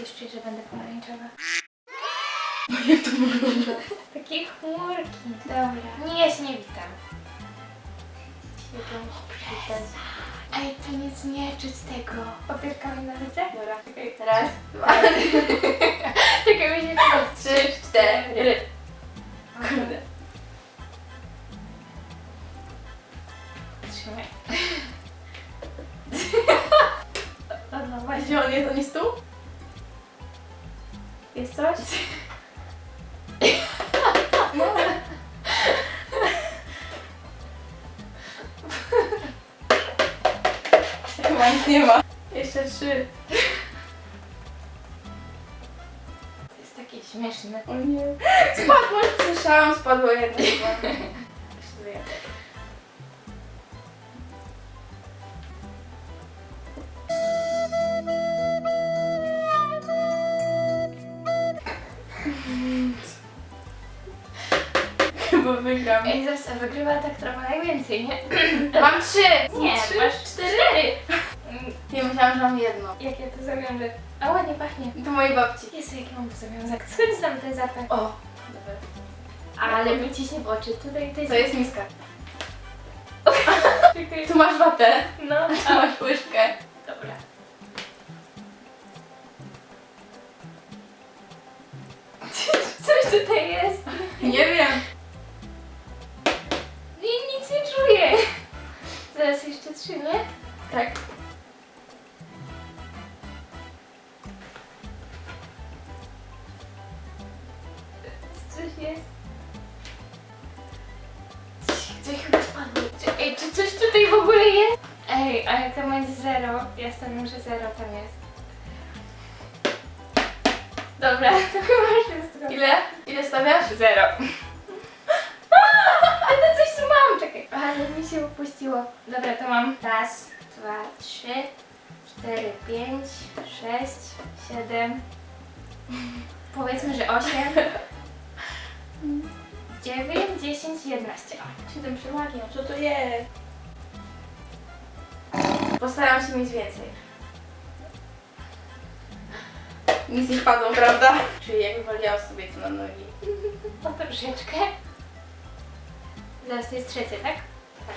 coś czuję, że będę pomarańczowa. Jak to wygląda? Takie chmurki. Dobra. Nie, ja się nie witam. Ej, to nic nie czuć tego. Papierkami na ręce? Dobra. Czekaj, Raz, dwa, Czekaj, mi się chyba trzy, cztery. Kurde. Trzymaj. No właśnie. On jest? On jest tu? Jest coś? Chyba nic nie ma. Jeszcze trzy. To jest takie śmieszne. O nie. Spadło, słyszałam, spadło jedno. Chyba wygram. Ej, zaraz wygrywa tak trochę najwięcej, nie? Mam trzy! Nie, trzy. masz cztery. Nie myślałam, że mam jedno. Jak ja to zawiążę? A ładnie pachnie. To mojej babci. Jezu, jaki mam to zawiązek. Skąd znam ten zapach? O, dobra. Ale mi ciśnie w oczy. Tutaj to jest... To jest miska. Czekaj. Tu masz watę. No, Tu masz łyżkę. dobra. Coś tutaj jest. Nie wiem. Tak. Coś jest. Coś, chyba spadło. Czy- Ej, czy coś tutaj w ogóle jest? Ej, ale to będzie zero. Ja stawiam, że zero tam jest. Dobra, to chyba wszystko. Ile? Ile stawiasz? Zero. A to coś tu mam, czekaj. Ale mi się upuściło. Dobra, to mam raz, dwa, trzy, cztery, pięć, sześć, siedem. Powiedzmy, że osiem. Dziewięć, dziesięć, jedenaście. O, Siedem przewagi, co to jest? Postaram się mieć więcej. Nic nie spadło, prawda? Czyli jak wywaliłam sobie to na nogi. O, troszeczkę. Zaraz to jest trzecie, tak? Tak.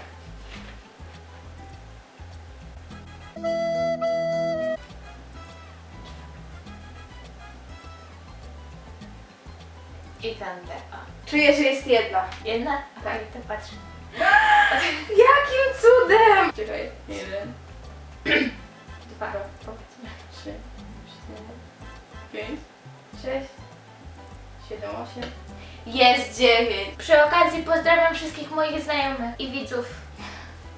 I tamte. O. Czuję, że jest jedna. Jedna? Tak. Tak. to patrz. Jakim cudem! Czekaj. Jeden, Dwa. Trzy, cztery, pięć, sześć, siedem, osiem. Jest dziewięć. Przy okazji pozdrawiam wszystkich moich znajomych i widzów.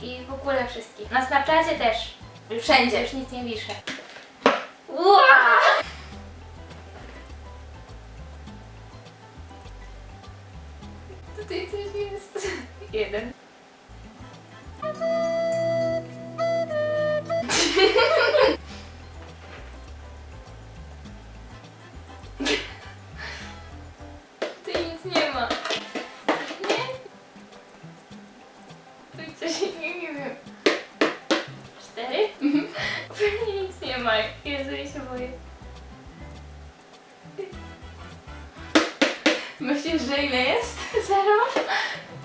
I w ogóle wszystkich. Na Snapchacie też. Wszędzie. Już nic nie wiszę. Wow! Tutaj coś jest. Jeden. Myślisz, że ile jest? Zero?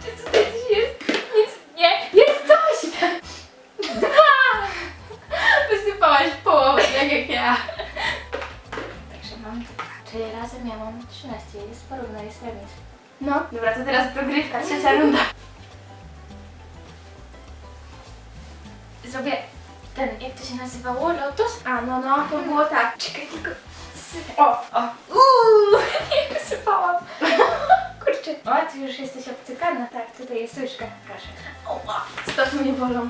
Czy tutaj coś jest? Nic. Nie. Jest coś! Dwa! Wysypałaś połowę, tak jak ja. Także mam Czyli razem ja mam 13. Jest porówno, jest remis. No, dobra, to teraz dogrywka, trzecia runda. Zrobię ten, jak to się nazywało? Lotus? A, no, no, to było tak. Czekaj, tylko. O, o. Uuu, nie wysypałam. Kurczę. O, ty już jesteś obcykana. Tak, tutaj jest łyżka. Proszę. Oła, stopy mnie bolą.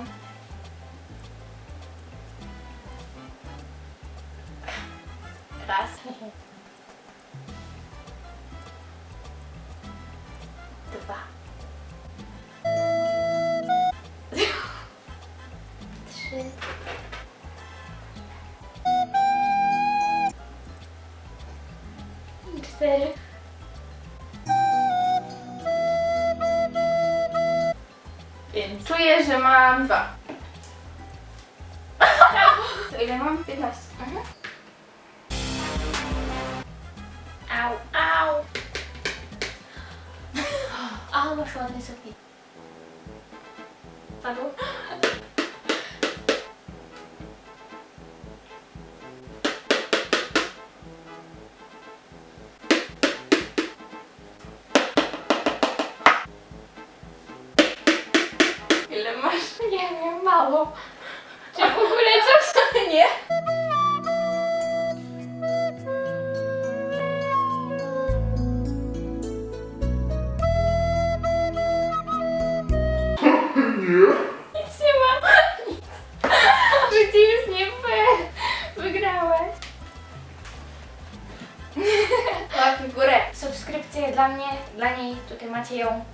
Raz. Dwa. isterim. Czuję, że mam dwa. Ile mam? 15. Au, au. Au, masz ładne. Padło? Mało. Czy w ogóle coś? Nie. Nic nie nie. Wygrałaś. Łapy w górę. Subskrypcję dla mnie, dla niej. Tutaj macie ją.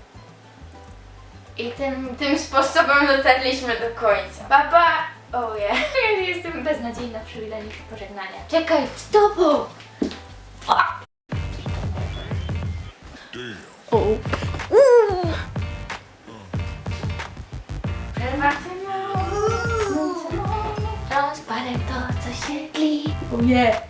I tym, tym sposobem dotarliśmy do końca. Papa! Oh yeah. Ja jestem beznadziejna przy wydaniu pożegnania. Czekaj, z tobą! O. Rozpalę to, co się tli. Oh yeah.